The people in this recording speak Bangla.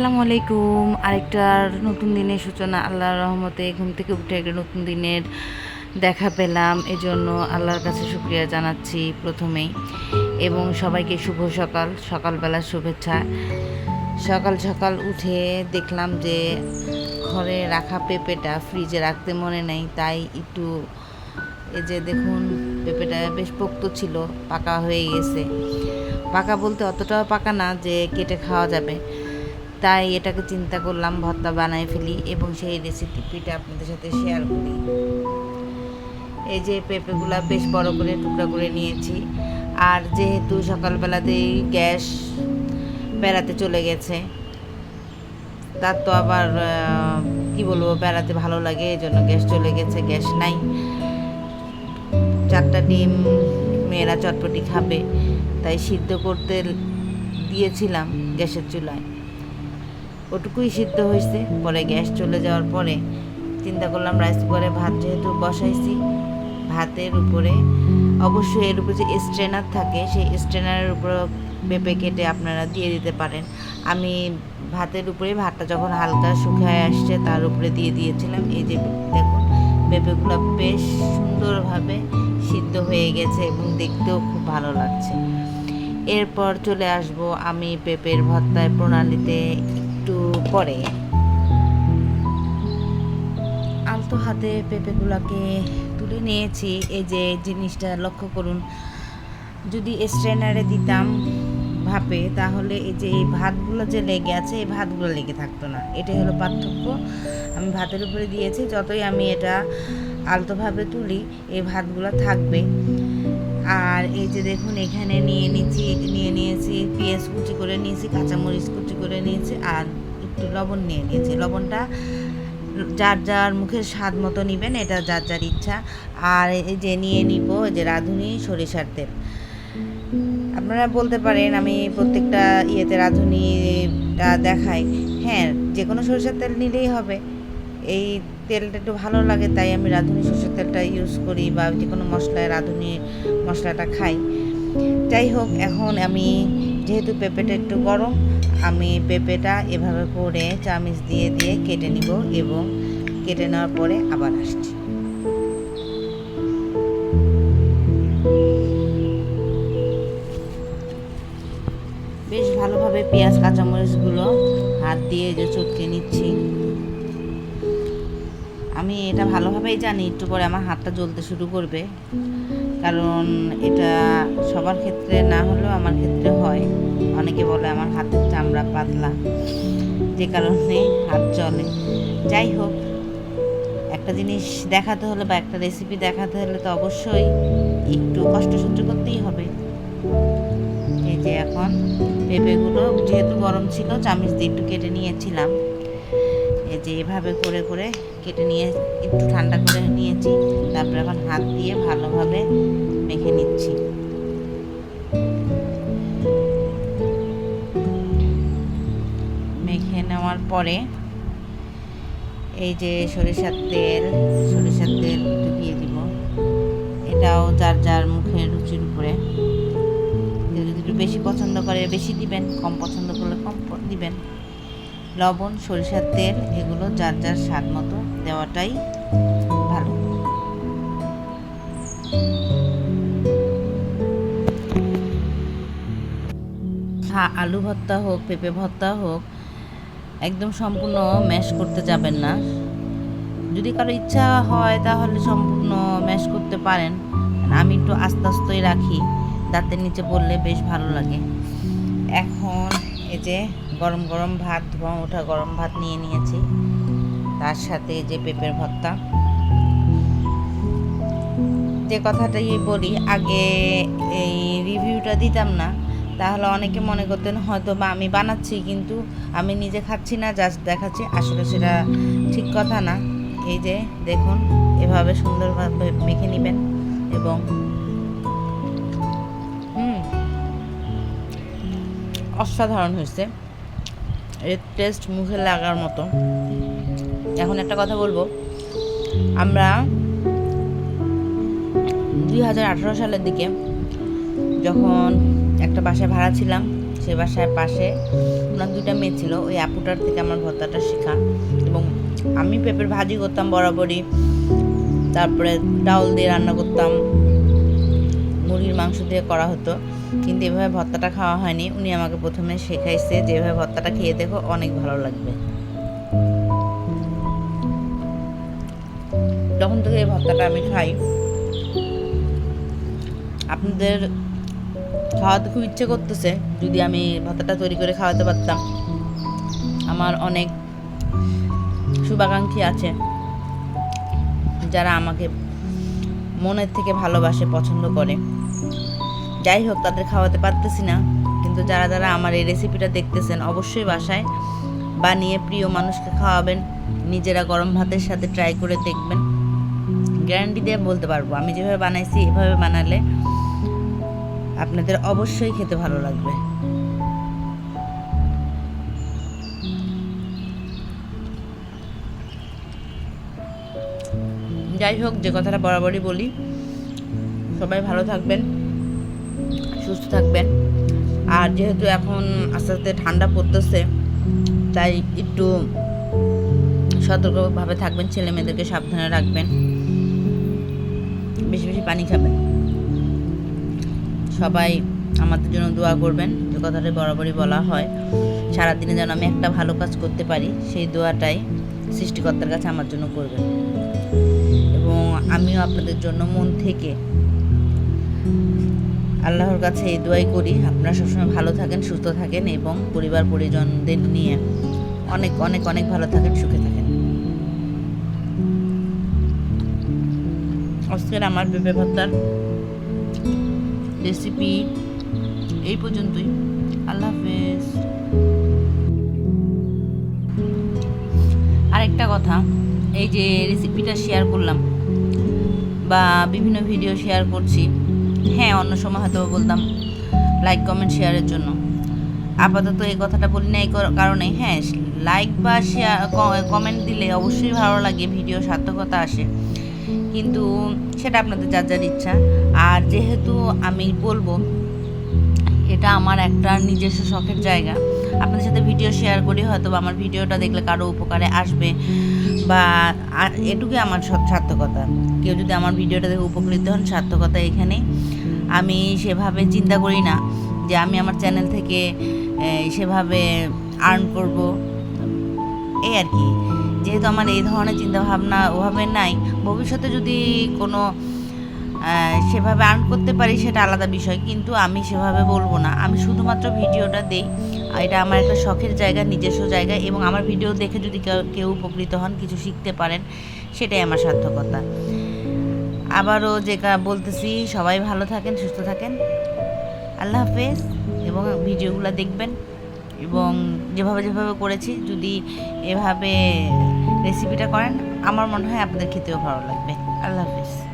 আসসালামু আলাইকুম আরেকটার নতুন দিনের সূচনা, আল্লাহর রহমতে ঘুম থেকে উঠে একটা নতুন দিনের দেখা পেলাম। এজন্য আল্লাহর কাছে শুক্রিয়া জানাচ্ছি প্রথমেই। এবং সবাইকে শুভ সকাল সকালবেলার শুভেচ্ছা। সকাল সকাল উঠে দেখলাম যে ঘরে রাখা পেঁপেটা ফ্রিজে রাখতে মনে নেই, তাই একটু এই যে দেখুন, পেঁপেটা বেশ পোক্ত ছিল, পাকা হয়ে গেছে। পাকা বলতে অতটাও পাকা না যে কেটে খাওয়া যাবে। তাই এটাকে চিন্তা করলাম, ভর্তা বানাই ফেলি এবং সেই রেসিপিটা আপনাদের সাথে শেয়ার করি। এই যে পেঁপেগুলো বেশ বড় করে, টুকরা করে নিয়েছি। আর যেহেতু সকালবেলাতেই গ্যাস বেড়াতে চলে গেছে, তার তো আবার কি বলব, বেড়াতে ভালো লাগে এই জন্য গ্যাস চলে গেছে, গ্যাস নাই। চারটা ডিম মেয়েরা চটপটি খাবে, তাই সিদ্ধ করতে দিয়েছিলাম গ্যাসের চুলায়। ওটুকুই সিদ্ধ হয়েছে। পরে গ্যাস চলে যাওয়ার পরে চিন্তা করলাম, রাইস কুকারে ভাত যেহেতু বসাইছি, ভাতের উপরে অবশ্যই এর উপরে যে স্ট্রেনার থাকে, সেই স্ট্রেনারের উপর পেঁপে কেটে আপনারা দিয়ে দিতে পারেন। আমি ভাতের উপরে ভাতটা যখন হালকা শুকায় আসছে, তার উপরে দিয়ে দিয়েছিলাম। এই যে দেখুন, পেঁপেগুলো বেশ সুন্দরভাবে সিদ্ধ হয়ে গেছে এবং দেখতেও খুব ভালো লাগছে। এরপর চলে আসব আমি পেঁপের ভর্তায় প্রণালীতে। একটু পরে। আলতো হাতে পেঁপেগুলোকে তুলে নিয়েছি। এই যে জিনিসটা লক্ষ্য করুন, যদি স্ট্রেনারে দিতাম ভাপে, তাহলে এই যে এই ভাতগুলো যে লেগে আছে, এই ভাতগুলো লেগে থাকতো না। এটাই হলো পার্থক্য। আমি ভাতের উপরে দিয়েছি, যতই আমি এটা আলতোভাবে তুলি, এই ভাতগুলো থাকবে। আর এই যে দেখুন, এখানে নিয়ে নিচ্ছি, নিয়ে নিয়েছি পেঁয়াজ কুচি করে নিয়েছি, কাঁচামরিচ কুচি করে নিয়েছি আর একটু লবণ নিয়ে নিয়েছি। লবণটা যার যার মুখের স্বাদ মতো নেবেন, এটা যার যার ইচ্ছা। আর এই যে নিয়ে নিব যে রাঁধুনি সরিষার তেল। আপনারা বলতে পারেন, আমি প্রত্যেকটা ইয়েতে রাঁধুনিটা দেখাই। হ্যাঁ যে কোনো সরিষার তেল নিলেই হবে। এই তেলটা একটু ভালো লাগে, তাই আমি রাঁধুনি সরষের তেলটা ইউজ করি বা যে কোনো মশলায় রাঁধুনি মশলাটা খাই। যাই হোক, এখন আমি যেহেতু পেঁপেটা একটু গরম, আমি পেঁপেটা এভাবে করে চামিচ দিয়ে দিয়ে কেটে নিব এবং কেটে নেওয়ার পরে আবার আসছি। বেশ ভালোভাবে পেঁয়াজ, কাঁচামরিচগুলো হাত দিয়ে যে চটকে নিচ্ছি। আমি এটা ভালোভাবেই জানি, একটু পরে আমার হাতটা জ্বলতে শুরু করবে। কারণ এটা সবার ক্ষেত্রে না হলেও আমার ক্ষেত্রে হয়। অনেকে বলে আমার হাতের চামড়া পাতলা, যে কারণে হাত চলে যাই হোক, একটা জিনিস দেখাতে হলে বা একটা রেসিপি দেখাতে হলে তো অবশ্যই একটু কষ্ট সহ্য করতেই হবে। এই যে এখন পেঁপেগুলো, যেহেতু গরম ছিল, চামিচ দিয়ে একটু কেটে নিয়েছিলাম। যে এভাবে করে করে কেটে নিয়ে একটু ঠান্ডা করে নিয়েছি, তারপরে এখন হাত দিয়ে ভালোভাবে মেখে নিচ্ছি। মেখে নেওয়ার পরে এই যে সরিষার তেল সরিষার তেল একটু দিয়ে দিব। এটাও যার যার মুখের রুচির উপরে। যদি একটু বেশি পছন্দ করে, বেশি দিবেন, কম পছন্দ করলে কম দিবেন। লবণ, সরিষার তেল, এগুলো যার যার স্বাদ মতো দেওয়াটাই ভালো। আলু ভর্তা হোক, পেঁপে ভর্তা হোক, একদম সম্পূর্ণ ম্যাশ করতে যাবেন না। যদি কারও ইচ্ছা হয় তাহলে সম্পূর্ণ ম্যাশ করতে পারেন। আমি একটু আস্তে আস্তেই রাখি, দাঁতের নিচে পড়লে বেশ ভালো লাগে। এখন এই যে গরম গরম ভাত, ধোঁয়া ওঠা, গরম ভাত নিয়ে নিয়েছি। তার সাথে যে পেঁপের ভর্তা। যে কথাটাই বলি, আগে এই রিভিউটা দিতাম না, তাহলে অনেকে মনে করতেন, হয়তো বা আমি বানাচ্ছি, কিন্তু আমি নিজে খাচ্ছি না, জাস্ট দেখাচ্ছি। আসলে সেটা ঠিক কথা না। এই যে দেখুন, এভাবে সুন্দরভাবে মেখে নেবেন এবং অসাধারণ হয়েছে। এর টেস্ট মুখে লাগার মতো। এখন একটা কথা বলব। আমরা দুই হাজার আঠারো সালের দিকে যখন একটা বাসায় ভাড়া ছিলাম, সে বাসায় পাশে ওনার দুইটা মেয়ে ছিল। ওই আপুটার থেকে আমার ভর্তাটা শেখা এবং আমি পেঁপের ভাজি করতাম বরাবরই। তারপরে ডাউল দিয়ে রান্না করতাম। মাংস দিয়ে করা হতো। কিন্তু এভাবে ভর্তাটা খাওয়া হয়নি। উনি আমাকে প্রথমে শেখাইছে যে এভাবে ভর্তাটা খেয়ে দেখো অনেক ভালো লাগবে। তখন থেকে এই ভর্তাটা আমি খাই, আপনাদের খাওয়াতে খুব ইচ্ছে করতেছে। যদি আমি ভর্তাটা তৈরি করে খাওয়াতে পারতাম। আমার অনেক শুভাকাঙ্ক্ষী আছে, যারা আমাকে মনের থেকে ভালোবাসে, পছন্দ করে। যাই হোক, তাদের খাওয়াতে পারতেছি না। কিন্তু যারা যারা আমার এই রেসিপিটা দেখতেছেন, অবশ্যই বাসায় বানিয়ে প্রিয় মানুষকে খাওয়াবেন। নিজেরা গরম ভাতের সাথে ট্রাই করে দেখবেন। গ্যারান্টি দিয়ে বলতে পারব, আমি যেভাবে বানাইছি, এভাবে বানালে আপনাদের অবশ্যই খেতে ভালো লাগবে। যাই হোক, যে কথাটা বরাবরই বলি। সবাই ভালো থাকবেন, সুস্থ থাকবেন। আর যেহেতু এখন আস্তে আস্তে ঠান্ডা পড়তেছে, তাই একটু সতর্কভাবে থাকবেন ছেলে মেয়েদেরকে সাবধানে রাখবেন। বেশি বেশি পানি খাবেন। সবাই আমাদের জন্য দোয়া করবেন, যে কথাটা বরাবরই বলা হয়। সারাদিনে যেন আমি একটা ভালো কাজ করতে পারি, সেই দোয়াটাই সৃষ্টিকর্তার কাছে আমার জন্য করবেন। এবং আমিও আপনাদের জন্য মন থেকে আল্লাহর কাছে এই দোয়াই করি। আপনারা সবসময় ভালো থাকেন, সুস্থ থাকেন এবং পরিবার, পরিজনদের নিয়ে অনেক অনেক অনেক ভালো থাকেন, সুখে থাকেন। আজকের আমার পেঁপে ভর্তার রেসিপি এই পর্যন্তই। আল্লাহ হাফেজ। আরেকটা কথা, এই যে রেসিপিটা শেয়ার করলাম বা বিভিন্ন ভিডিও শেয়ার করছি। হ্যাঁ অন্য সময় হয়তো বলতাম লাইক কমেন্ট শেয়ারের জন্য। আপাতত এই কথাটা বলি না এই কর- কারণে। হ্যাঁ লাইক বা শেয়ার কমেন্ট দিলে অবশ্যই ভালো লাগে ভিডিও সার্থকতা আসে। কিন্তু সেটা আপনাদের যার যার ইচ্ছা। আর যেহেতু আমি বলব, এটা আমার একটা নিজস্ব শখের জায়গা। আপনাদের সাথে ভিডিও শেয়ার করি হয়তো আমার ভিডিওটা দেখলে কারও উপকারে আসবে বা এটুকুই আমার সব সার্থকতা। কেউ যদি আমার ভিডিওটা দেখে উপকৃত হন, সার্থকতা এখানে আমি সেভাবে চিন্তা করি না যে আমি আমার চ্যানেল থেকে সেভাবে আর্ন করব। এই আর কি। যেহেতু আমার এই ধরনের চিন্তাভাবনা ওভাবে নাই, ভবিষ্যতে যদি কোনো সেভাবে আর্ন করতে পারি সেটা আলাদা বিষয়। কিন্তু আমি সেভাবে বলব না। আমি শুধুমাত্র ভিডিওটা দেই। এটা আমার একটা শখের জায়গা, নিজস্ব জায়গা এবং আমার ভিডিও দেখে যদি কেউ উপকৃত হন, কিছু শিখতে পারেন, সেটাই আমার সার্থকতা। আবারও যে বলতেছি, সবাই ভালো থাকেন, সুস্থ থাকেন। আল্লাহ হাফেজ। এবং ভিডিওগুলো দেখবেন। এবং যেভাবে যেভাবে করেছি, যদি এভাবে রেসিপিটা করেন, আমার মনে হয় আপনাদের খেতেও ভালো লাগবে। আল্লাহ হাফেজ।